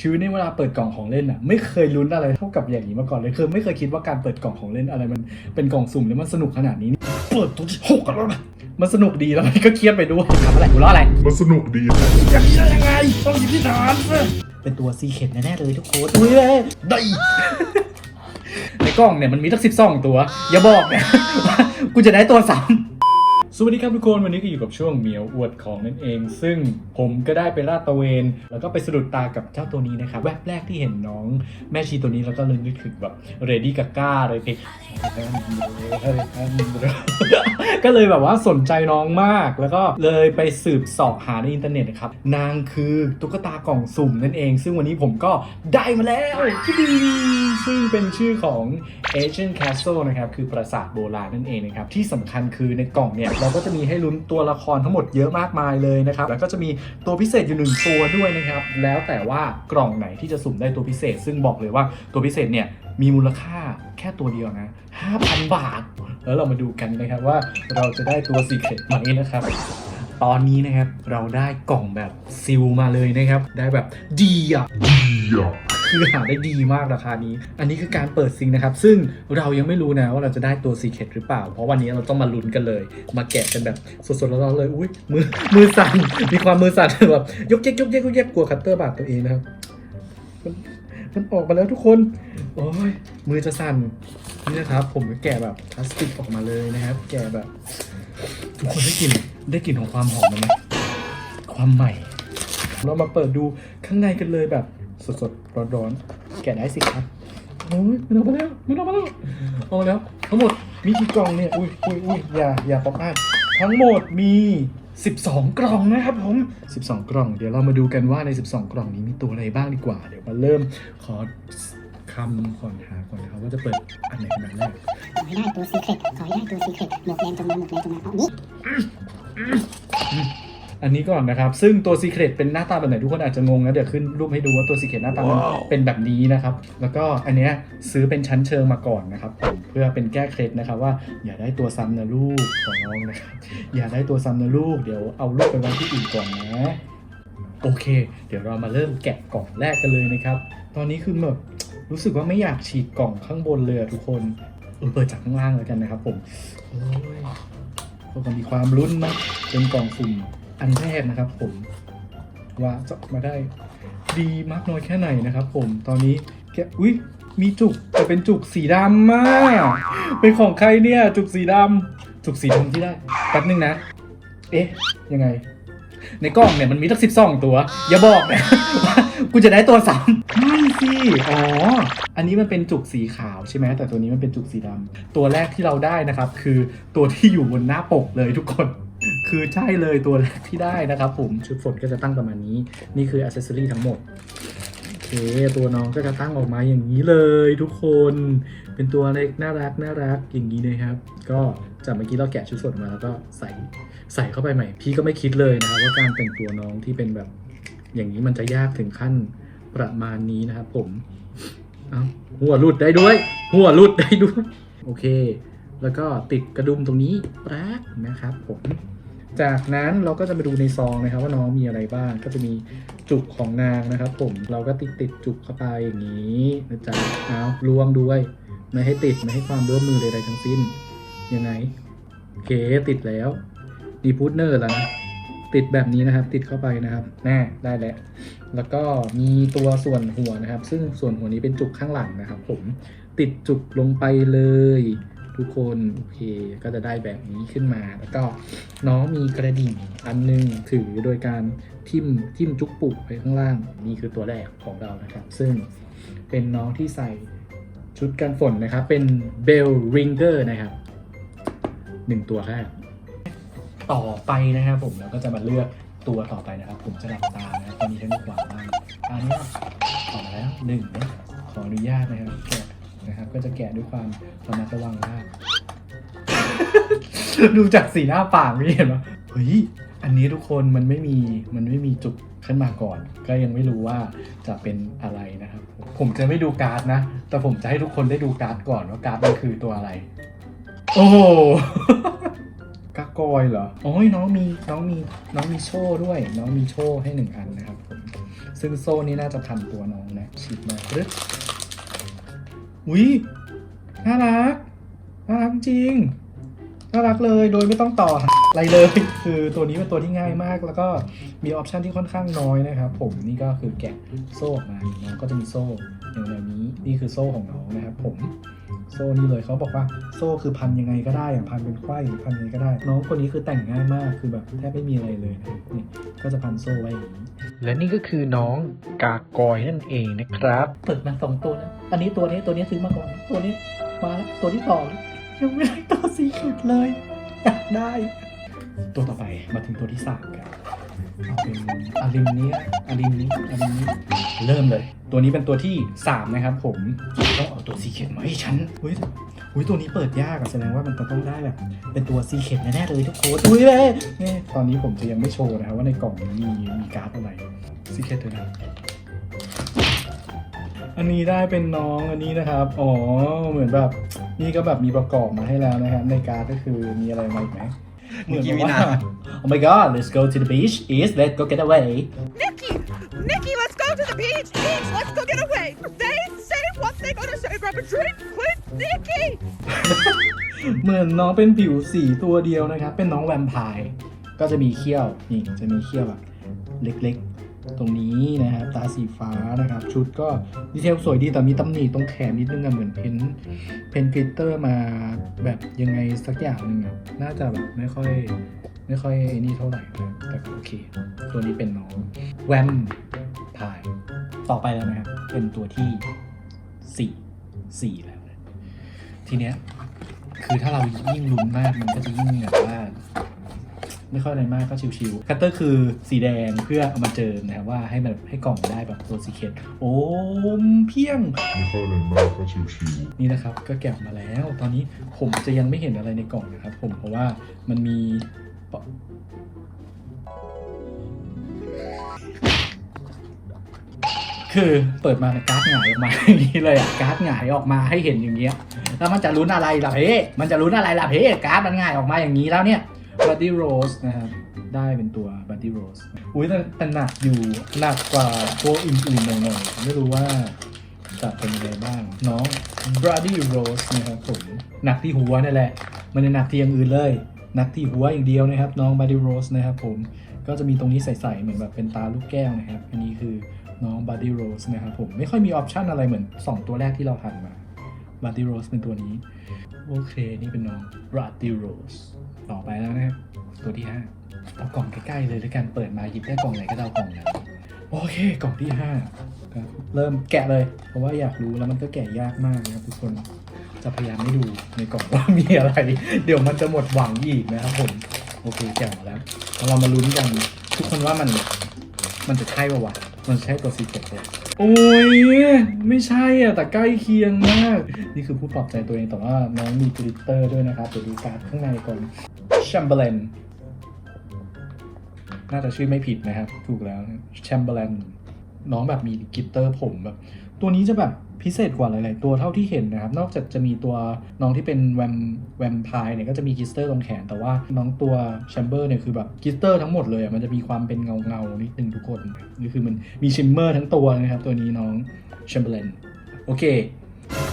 ชีวิตในเวลาเปิดกล่องของเล่นอะ ไม่เคยลุ้นอะไรเท่ากับอย่างนี้มาก่อนเลยคือไม่เคยคิดว่าการเปิดกล่องของเล่นอะไรมันเป็นกล่องสุ่มแล้วมันสนุกขนาดนี้เปิดตัวที่หกแล้วนะมันสนุกดีแล้วมันก็เครียดไปด้วยทำอะไรกูล้ออะไร มันสนุกดีนะอย่างนี้ได้ยังไงต้องหยิบที่ฐานสิเป็นตัวซีเค็ดแน่ๆเลยทุกคนอุ้ยเลยได้ในกล้องเนี่ยมันมีตั้งสิบสองตัว อย่าบอกเนี่ยว่ากูจะได้ตัวซ้ำ สวัสดีครับทุกคนวันนี้ก็อยู่กับช่วงเหมียวอวดของนั่นเอง ซึ่งผมก็ได้ไปลาดตระเวน แล้วก็ไปสะดุดตากับเจ้าตัวนี้นะครับ แวบแรกที่เห็นน้องแม่ชีตัวนี้แล้วก็เลยนึกถึงแบบเรดี้กาก้าเลยเพลงก็เลยแบบว่าสนใจน้องมาก แล้วก็เลยไปสืบสอบหาในอินเทอร์เน็ตนะครับ นางคือตุ๊กตากล่องสุ่มนั่นเอง ซึ่งวันนี้ผมก็ได้มาแล้วที่ดีซึ่งเป็นชื่อของ Ancient Castle นะครับคือปราสาทโบราณนั่นเองนะครับที่สำคัญคือในกล่องเนี่ยเราก็จะมีให้ลุ้นตัวละครทั้งหมดเยอะมากมายเลยนะครับ แล้วก็จะมีตัวพิเศษอยู่หนึ่งตัวด้วยนะครับ แล้วแต่ว่ากล่องไหนที่จะสุ่มได้ตัวพิเศษ ซึ่งบอกเลยว่าตัวพิเศษเนี่ยมีมูลค่าแค่ตัวเดียวนะ5,000 บาท แล้วเรามาดูกันนะครับว่าเราจะได้ตัวซีเครตไหมนะครับตอนนี้นะครับเราได้กล่องแบบซิลมาเลยนะครับ ได้แบบดีอะดีอะ คือหาได้ดีมากราคานี้ อันนี้คือการเปิดซิงนะครับ ซึ่งเรายังไม่รู้นะว่าเราจะได้ตัวซีเครตหรือเปล่า เพราะวันนี้เราต้องมาลุ้นกันเลย มาแกะกันแบบสดๆแล้วๆเลย อุ้ยมือมือสั่น มีความมือสั่นแบบยกเยกยกเยกยกเยกกลัวคัตเตอร์บาดตัวเองนะครับ มันมันออกมาแล้วทุกคน โอ้ยมือจะสั่น นี่นะครับ ผมแกะแบบพลาสติกออกมาเลยนะครับ แกะแบบ ทุกคนได้กลิ่นได้กลิ่นของความหอมไหมความใหม่ เรามาเปิดดูข้างในกันเลยแบบ สดๆ ร้อนๆ แกะได้สิครับโอ้ยมันออกมาแล้วมันออกมาแล้วออกมาแล้ว ทั้งหมดมีกี่กล่องเนี่ย อุ้ยอุ้ยอุ้ยอย่าอย่าป๊อปอัพทั้งหมดมี 12 กล่องนะครับผม 12 กล่อง เดี๋ยวเรามาดูกันว่าใน 12 กล่องนี้มีตัวอะไรบ้างดีกว่า เดี๋ยวมาเริ่มขอคำก่อนหาก่อนนะครับว่าจะเปิดอันไหนเป็นอันแรกขอให้ได้ตัวซีเครตขอให้ได้ตัวซีเครตหมวกแดงจงมาหมวกแดงจงมาเอานี้ อันนี้ก่อนนะครับ ซึ่งตัว Secret เป็นหน้าตาแบบไหนทุกคนอาจจะงงนะเดี๋ยวขึ้นรูปให้ดูว่าตัว Secret หน้าตามันเป็นแบบนี้นะครับ แล้วก็อันเนี้ยซื้อเป็นชั้นเชิงมาก่อนนะครับผมเพื่อเป็นแก้เคล็ดนะครับว่าอย่าได้ตัวซ้ำนะลูกของน้องนะครับอย่าได้ตัวซ้ำนะลูกเดี๋ยวเอาลูกไปไว้ที่อื่นก่อนนะโอเค เดี๋ยวเรามาเริ่มแกะกล่องแรกกันเลยนะครับ ตอนนี้คือแบบรู้สึกว่าไม่อยากฉีกกล่องข้างบนเลยอะทุกคนเออเปิดจากข้างล่างแล้วกันนะครับผมโอ้ยพวกเรามีความลุ้นนะเป็นกล่องสุ่ม อันแรกนะครับผมว่าจะมาได้ดีมากน้อยแค่ไหนนะครับผมตอนนี้แกอุ้ยมีจุกแต่เป็นจุกสีดำมากเป็นของใครเนี่ยจุกสีดำจุกสีดำที่ได้แป๊บนึงนะ เอ๊ะยังไง ในกล่องเนี่ยมันมีตั้งสิบสองตัว อย่าบอกนะว่ากูจะได้ตัวซ้ำไม่สิอ๋ออันนี้มันเป็นจุกสีขาวใช่ไหมแต่ตัวนี้มันเป็นจุกสีดำตัวแรกที่เราได้นะครับ คือตัวที่อยู่บนหน้าปกเลยทุกคน คือใช่เลยตัวแรกที่ได้นะครับผมชุดฝนก็จะตั้งประมาณนี้ นี่คืออ c เซสซอรี่ทั้งหมดโอเคตัวน้องก็จะตั้งออกมาอย่างนี้เลยทุกคนเป็นตัวเล็กน่ารักน่ารักอย่างนี้นะครับ ก็จากเมื่อกี้เราแกะชุดสดมาแล้วก็ใส่ใส่เข้าไปใหม่ พี่ก็ไม่คิดเลยนะครับว่าการแต่งตัวน้องที่เป็นแบบอย่างนี้มันจะยากถึงขั้นประมาณนี้นะครับผมเอาหัวหลุดได้ด้วย หัวหลุดได้ด้วย โอเค แล้วก็ติดกระดุมตรงนี้แป๊บนะครับผม จากนั้นเราก็จะมาดูในซองนะครับ ว่าน้องมีอะไรบ้างก็จะมีจุกของนางนะครับ ผมเราก็ติดติดจุกเข้าไปอย่างนี้นะจ๊ะเอาลวงด้วยไม่ให้ติดไม่ให้ความร่วมมือใดๆทั้งสิ้นยังไงโอเคติดแล้วดีพูดเนอร์แล้วนะติดแบบนี้นะครับ ติดเข้าไปนะครับแน่ได้แล้วแล้วก็มีตัวส่วนหัวนะครับ ซึ่งส่วนหัวนี้เป็นจุกข้างหลังนะครับ ผมติดจุกลงไปเลย ทุกคนโอเคก็จะได้แบบนี้ขึ้นมา แล้วก็น้องมีกระดิ่งอันหนึงถือโดยการทิมทิมจุกปุกไปข้างล่างนี่คือตัวแรกของเรานะครับ ซึ่งเป็นน้องที่ใส่ชุดกันฝนนะครับ เป็นเบลริงเกอร์นะครับหนึ่งตัวแรกต่อไปนะครับผมเราก็จะมาเลือกตัวต่อไปนะครับ ผมจะหลับตานะครับตอนนี้ท่านขวาบ้างอันนี้ออแล้วหนึ่งนะขออนุญาตนะครับ นะครับ ก็จะแกะด้วยความระมัดระวังมาก ดูจากสีหน้าปากนี่เห็นไหมเฮ้ย อันนี้ทุกคนมันไม่มีมันไม่มีจุกขึ้นมาก่อน ก็ยังไม่รู้ว่าจะเป็นอะไรนะครับ ผมจะไม่ดูการ์ดนะ แต่ผมจะให้ทุกคนได้ดูการ์ดก่อนว่าการ์ดมันคือตัวอะไร โอ้โหกากอยเหรอโอ้ยน้องมีน้องมีน้องมีโชว์ด้วย น้องมีโชว์ให้หนึ่งอันนะครับผมซึ่งโซ่นี่น่าจะพันตัวน้องนะฉีดมาปึ๊บ อุ้ยน่ารัก น่ารักจริง น่ารักเลยโดยไม่ต้องต่ออะไรเลย คือตัวนี้เป็นตัวที่ง่ายมาก แล้วก็มีออปชันที่ค่อนข้างน้อยนะครับ ผมนี่ก็คือแกะโซ่ออกมาน้องก็จะมีโซ่อย่างแบบนี้ นี่คือโซ่ของน้องนะครับ ผม โซ่นี่เลยเขาบอกว่าโซ่คือพันยังไงก็ได้อย่างพันเป็นไขว้หรือพันยังไงก็ได้ น้องคนนี้คือแต่งง่ายมาก คือแบบแทบไม่มีอะไรเลยนะนี่ก็จะพันโซ่ไว้อย่างนี้ และนี่ก็คือน้องกากอยนั่นเองนะครับเปิดมาสองตัวนะอันนี้ตัวนี้ตัวนี้ซื้อมาก่อน ตัวนี้มาแล้วตัวที่สองยังไม่ได้ตัวสีเขียวเลยอยากได้ ตัวต่อไปมาถึงตัวที่สามครับ เอาเป็นอาริมนี้อาริมนี้อาริมนี้ เริ่มเลย ตัวนี้เป็นตัวที่สามนะครับผม ต้องเอาตัวซีเค็ดมาให้ฉันอุ้ยอุ้ยตัวนี้เปิดยากอะแสดงว่ามันต้องได้แบบ เป็นตัวซีเค็ดแน่ๆเลยทุกคนอุ้ยเลยนี่ตอนนี้ผมจะยังไม่โชว์นะครับว่าในกล่องนี้มีมีการ์ดอะไรซีเค็ดเลยนอันนี้ได้เป็นน้องอันนี้นะครับ อ๋อ เหมือนแบบ นี่ก็แบบมีประกอบมาให้แล้วนะครับ ในการดก็คือมีอะไรมาอีกไหม เมื่อกี้มีแบบนาว่า Oh my god let's go to the beach is let's go get away Nikki! Nikki, let's go to the beach! Beach, let's go get away! They say what they gonna say, grab a drink, quit, Nikki! เหมือนน้องเป็นผิวสีตัวเดียวนะครับ เป็นน้องแวมไพร์ก็จะมีเขี้ยวนี่จะมีเขี้ยวแบบเล็กๆ ตรงนี้นะครับตาสีฟ้านะครับ ชุดก็ดีเทลสวยดีแต่มีตำหนิตรงแขนนิดนึงอะเหมือนเพ้นเพนกลิตเตอร์มาแบบยังไงสักอย่างหนึ่งอะน่าจะแบบไม่ค่อยไม่ค่อยนี่เท่าไหร่นะแต่โอเค ตัวนี้เป็นน้องแวมไพร์ต่อไปแล้วนะครับ เป็นตัวที่สี่สี่แล้วนะทีเนี้ยคือถ้าเรายิ่งลุ้นมากมันก็จะยิ่งแบบว่า ไม่ค่อยอะไรมากก็ชิวๆคัตเตอร์คือสีแดงเพื่อเอามาเจิมนะครับว่าให้มันให้กล่องได้แบบตัวสีเขียดโอ้มเพียงไม่ค่อยเลยมากก็ชิวนี่นะครับก็แกะมาแล้ว ตอนนี้ผมจะยังไม่เห็นอะไรในกล่องนะครับ ผมเพราะว่ามันมีปะคือเปิดมาการ์ดหงายออกมาอย่างนี้เลยอะการ์ดหงายออกมาให้เห็นอย่างเงี้ยแล้วมันจะลุ้นอะไรล่ะเพ่มันจะลุ้นอะไรล่ะเพ่การ์ดมันหงายออกมาอย่างนี้แล้วเนี่ย Buddy Rose นะครับได้เป็นตัว Buddy Rose อุ้ยแต่หนักอยู่หนักกว่าตัวอื่นๆหน่อยๆไม่รู้ว่าจะเป็นยังไงบ้างน้อง Buddy Rose นะครับผมหนักที่หัวนี่แหละมันไม่ได้หนักที่อย่างอื่นเลยหนักที่หัวอย่างเดียวนะครับ น้อง Buddy Rose นะครับผมก็จะมีตรงนี้ใสๆเหมือนแบบเป็นตาลูกแก้วนะครับ อันนี้คือน้อง Buddy Rose นะครับผมไม่ค่อยมีออปชันอะไรเหมือน 2 ตัวแรกที่เราหันมา Buddy Rose เป็นตัวนี้ โอเค นี่เป็นน้อง Buddy Rose ต่อไปแล้วนะครับตัวที่5เอากล่องใกล้ๆเลยด้วยกันเปิดมาหยิบได้กล่องไหนก็เอากล่องนั้นโอเคกล่องที่5ครับเริ่มแกะเลย เพราะว่าอยากรู้แล้วมันก็แกะยากมากนะครับทุกคนจะพยายามไม่ดูในกล่องว่ามีอะไร เดี๋ยวมันจะหมดหวังอีกนะครับผมโอเคแกะมาแล้วเรามาลุ้นกันทุกคนว่ามันมันจะใช่ป่าวะมันใช่ตัวซีเก็ตเลยโอ้ยไม่ใช่อะแต่ใกล้เคียงมาก นี่คือผู้ปลอบใจตัวเองแต่ว่าน้องมีกลิตเตอร์ด้วยนะครับเดี๋ยวดูการ์ดข้างในก่อน แชมเบรนน่าจะชื่อไม่ผิดนะครับ ถูกแล้วแชมเบรนน้องแบบมีกิตเตอร์ผมแบบ ตัวนี้จะแบบพิเศษกว่าหลาย ๆ ตัวเท่าที่เห็นนะครับ นอกจากจะมีตัวน้องที่เป็นแวมแวมไพร์เนี่ยก็จะมีกลิตเตอร์ตรงแขน แต่ว่าน้องตัวแชมเบอร์เนี่ยคือแบบกลิตเตอร์ทั้งหมดเลยอะมันจะมีความเป็นเงาเงาๆนิดนึงทุกคนนี่คือมันมีชิมเมอร์ทั้งตัวนะครับ ตัวนี้น้องแชมเบอร์เลนโอเค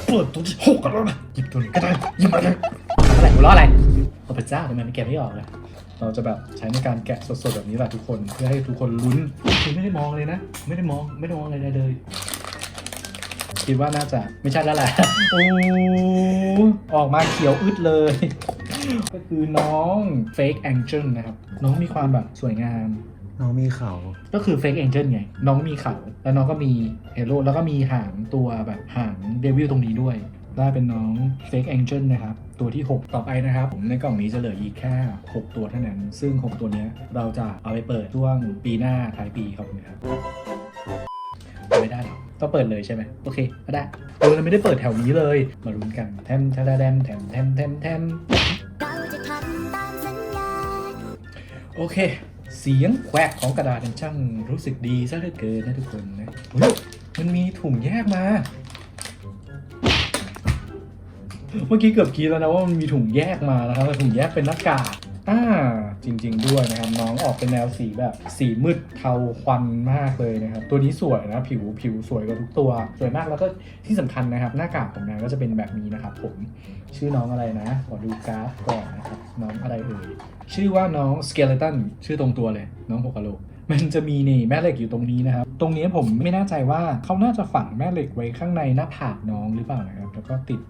เปิดตัวที่หกกันแล้วนะหยิบตัวนี้ก็ได้หยิบมาเลย อะไรหัวเราะอะไรโอ้พระเจ้าทำไมมันแกะไม่ออกเลยเราจะแบบใช้ในการแกะสดๆแบบนี้แหละทุกคนเพื่อให้ทุกคนลุ้นคือไม่ได้มองเลยนะ ไม่ได้มองไม่ได้มองอะไรเลย คิดว่าน่าจะไม่ใช่แล้วแหละโอ้ออกมาเขียวอึดเลย ก็คือน้อง Fake Angel นะครับ น้องมีความแบบสวยงาม น้องมีเขา ก็คือ Fake Angel ไง น้องมีเขา แล้วน้องก็มีเฮโร่แล้วก็มีหางตัวแบบหางเดวิลตรงนี้ด้วย ได้เป็นน้อง Fake Angel นะครับ ตัวที่ 6 ต่อไปนะครับ ผมในกล่องนี้จะเหลืออีกแค่ 6 ตัวเท่านั้น ซึ่ง 6 ตัวเนี้ยเราจะเอาไปเปิดช่วงปีหน้าท้ายปีครับคุณครับไม่ได้หรอต้องเปิดเลยใช่ไหมโอเคก็ได้เออเราไม่ได้เปิดแถวนี้เลย มาลุ้นกันแทมแทมแทมแทมแทมแทมแทมเราจะทำตามสัญญาโอเค เสียงแควกของกระดาษมันช่างรู้สึกดีซะเหลือเกินนะทุกคนนะเฮ้ยมันมีถุงแยกมา เมื่อกี้เกือบคิดแล้วนะว่ามันมีถุงแยกมานะครับแต่ถุงแยกเป็นหน้ากากอ่าจริง ๆ ด้วยนะครับน้องออกเป็นแนวสีแบบสีมืดเทาควันมากเลยนะครับ ตัวนี้สวยนะผิวผิวสวยกว่าทุกตัว สวยมากแล้วก็ที่สำคัญนะครับ หน้ากากของนางก็จะเป็นแบบนี้นะครับ ผมชื่อน้องอะไรนะขอดูกราฟก่อนนะครับน้องอะไรเอ่ยชื่อว่าน้อง skeleton ชื่อตรงตัวเลย น้องโฮกาโลมันจะมีนี่แม่เหล็กอยู่ตรงนี้นะครับ ตรงนี้ผมไม่แน่ใจว่าเขาน่าจะฝังแม่เหล็กไว้ข้างในหน้าผากน้องหรือเปล่านะครับ แล้วก็ติด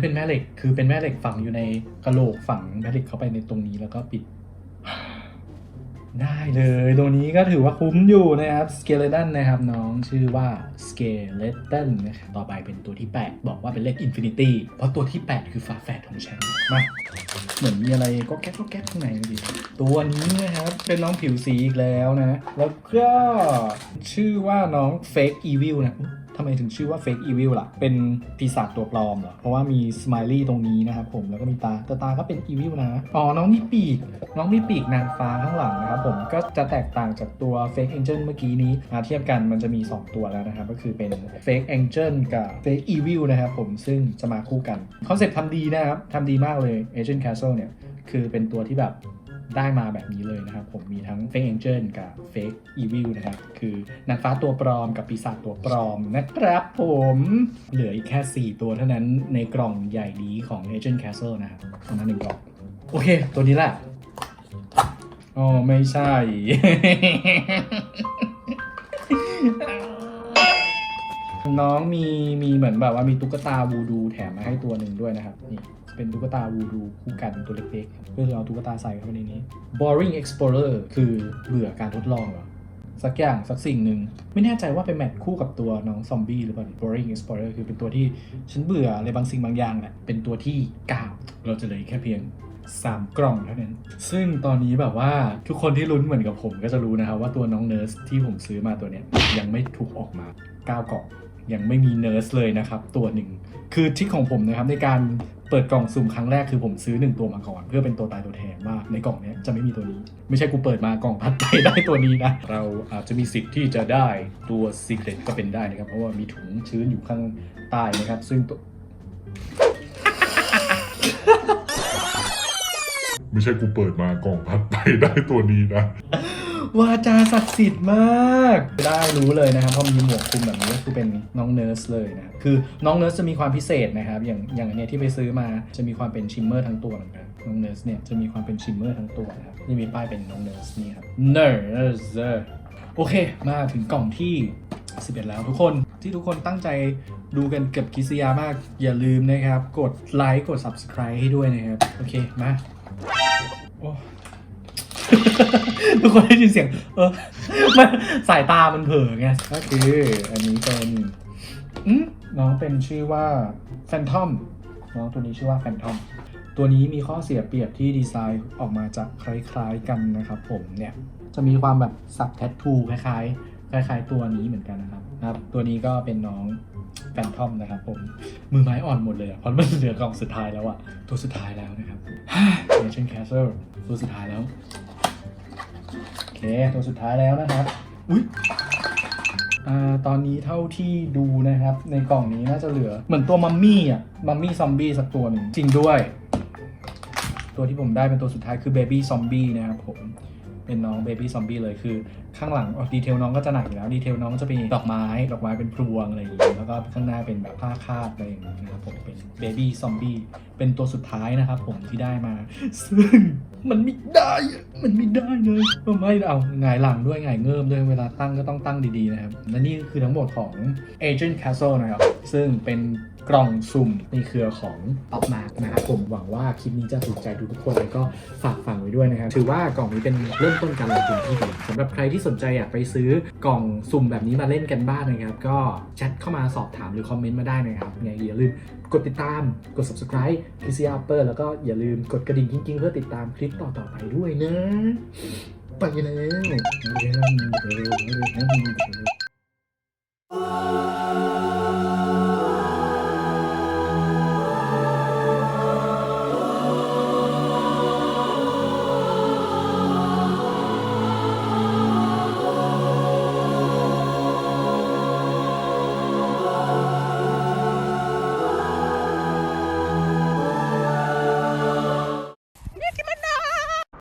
อันนี้เป็นแม่เหล็ก คือเป็นแม่เหล็กฝังอยู่ในกระโหลกฝังแม่เหล็กเข้าไปในตรงนี้แล้วก็ปิด ได้เลยตัวนี้ก็ถือว่าคุ้มอยู่นะครับ Skeleton นะครับน้องชื่อว่า Skeleton นะครับต่อไปเป็นตัวที่ 8 บอกว่าเป็นเลข Infinity เพราะตัวที่ 8 คือฝาแฝดของฉันมาเหมือนมีอะไรก็แก๊กก็แก๊กข้างในดีตัวนี้นะครับเป็นน้องผิวสีอีกแล้วนะ แล้วก็ชื่อว่าน้อง Fake Evil นะำไมถึงชื่อว่า Fake Evil ล่ะ เป็นปีศาจตัวปลอมเหรอ เพราะว่ามี Smiley ตรงนี้นะครับผม แล้วก็มีตาแต่ตาก็เป็น Evil นะ อ๋อ น้องมีปีก น้องมีปีกนางฟ้าข้างหลังนะครับผม ก็จะแตกต่างจากตัว Fake Angel เมื่อกี้นี้มาเทียบกันมันจะมี 2 ตัวแล้วนะครับ ก็คือเป็น Fake Angel กับ Fake Evil นะครับผม ซึ่งจะมาคู่กันคอนเซ็ปต์ทำดีนะครับทำดีมากเลย Agent Castle เนี่ย คือเป็นตัวที่แบบ ได้มาแบบนี้เลยนะครับ ผมมีทั้ง Fake Angel กับ Fake Evil นะครับ คือนางฟ้าตัวปลอมกับปีศาจตัวปลอมนะครับผม เหลืออีกแค่ 4 ตัวเท่านั้นในกล่องใหญ่นี้ของ Agent Castle นะครับประมาณหนึ่งกล่อง โอเค ตัวนี้แหละอ๋อไม่ใช่ น้องมีมีเหมือนแบบว่ามีตุ๊กตาวูดูแถมมาให้ตัวหนึ่งด้วยนะครับนี่ เป็นตุ๊กตาวูดูคู่กันตัวเล็กๆก็คือเอาตุ๊กตาใส่เข้าไปในนี้ boring explorer คือเบื่อการทดลองเหรอสักอย่างสักสิ่งหนึ่ง ไม่แน่ใจว่าเป็นแมทคู่กับตัวน้องซอมบี้หรือเปล่า boring explorer คือเป็นตัวที่ฉันเบื่ออะไรบางสิ่งบางอย่างแหละเป็นตัวที่ 9 เราจะเหลือแค่เพียง 3 กล่องเท่านั้น ซึ่งตอนนี้แบบว่าทุกคนที่ลุ้นเหมือนกับผมก็จะรู้นะครับว่าตัวน้องเนิร์สที่ผมซื้อมาตัวเนี้ยยังไม่ถูกออกมา 9 กล่อง ยังไม่มีเนิร์สเลยนะครับตัวหนึ่งคือทริคของผมนะครับในการเปิดกล่องสุ่มครั้งแรกคือผมซื้อ 1 ตัวมาก่อน เพื่อเป็นตัวตายตัวแทนว่าในกล่องนี้จะไม่มีตัวนี้ ไม่ใช่กูเปิดมากล่องพัดไปได้ตัวนี้นะ เราอาจจะมีสิทธิ์ที่จะได้ตัว Secret ก็เป็นได้นะครับ เพราะว่ามีถุงชื้นอยู่ข้างใต้นะครับ ซึ่งตัวไม่ใช่กูเปิดมากล่องพัดไปได้ตัวนี้นะ วาจาศักดิ์สิทธิ์มาก ได้รู้เลยนะครับเพราะมีหมวกคลุมแบบนี้ก็คือเป็นน้องเนิร์สเลยนะครับคือน้องเนิร์สจะมีความพิเศษนะครับ อย่างอย่างอันเนี้ยที่ไปซื้อมาจะมีความเป็นชิมเมอร์ทั้งตัวเหมือนกันน้องเนิร์สเนี่ยจะมีความเป็นชิมเมอร์ทั้งตัวนะครับนี่มีป้ายเป็นน้องเนิร์สนี่ครับเนิร์สโอเค มาถึงกล่องที่ 11 แล้วทุกคนที่ทุกคนตั้งใจดูกันเกือบกิสยามากอย่าลืมนะครับ กดไลค์กด subscribe ให้ด้วยนะครับ โอเค มา โอ้ ทุกคนได้ยินเสียง เออมันสายตามันเผลอไงก็คืออันนี้เป็นอืมน้องเป็นชื่อว่าแฟนทอมน้องตัวนี้ชื่อว่าแฟนทอมตัวนี้มีข้อเสียเปรียบที่ดีไซน์ออกมาจะคล้ายๆกันนะครับผมเนี่ยจะมีความแบบสักแทททูคล้ายๆ คล้ายๆ ตัวนี้เหมือนกันนะครับนะครับ ตัวนี้ก็เป็นน้องแฟนทอมนะครับผมมือไม้อ่อนหมดเลยอะเพราะมันเหลือกล่องสุดท้ายแล้วอะตัวสุดท้ายแล้วนะครับ Nation Castle ตัวสุดท้ายแล้ว โอเค ตัวสุดท้ายแล้วนะครับ อุ้ยอ่าตอนนี้เท่าที่ดูนะครับ ในกล่องนี้น่าจะเหลือ เหมือนตัวมัมมี่อะ มัมมี่ซอมบี้สักตัวหนึ่งจริงด้วย ตัวที่ผมได้เป็นตัวสุดท้ายคือเบบี้ซอมบี้นะครับผม เป็นน้องเบบี้ซอมบี้เลยคือข้างหลังอ๋อดีเทลน้องก็จะหนักอยู่แล้วดีเทลน้องก็จะเป็นดอกไม้ดอกไม้เป็นพรวงอะไรอย่างงี้แล้วก็ข้างหน้าเป็นแบบผ้าคาดอะไรอย่างงี้นะครับผมเป็นเบบี้ซอมบี้เป็นตัวสุดท้ายนะครับผมที่ได้มา ซึ่งมันไม่ได้มันไม่ได้เลยไม่เอาหงหลังด้วยหงเงิมด้วยเวลาตั้งก็ต้องตั้งดีๆนะครับและนี่คือทั้งหมดของ Agent Castle นะครับ ซึ่งเป็นกล่องสุ่มในเครือของ o p m a r k นะครับผมหวังว่าคลิปนี้จะถูกใจทุกคนแล้วก็ฝากฟังไว้ด้วยนะครับ ถือว่ากล่องนี้เป็นเริ่มต้นการลงทุนที่ดีสำหรับใครที่สนใจอยากไปซื้อกล่องสุ่มแบบนี้มาเล่นกันบ้างนะครับ ก็แชทเข้ามาสอบถามหรือคอมเมนต์มาได้นะครับเนี่ยอย่าลืมกดติดตาม กด subscribe PCR Upper แล้วก็อย่าลืมกดกระดิ่งกิ้งๆ เพื่อติดตามคลิปต่อๆไปด้วยนะ ไปแล้ว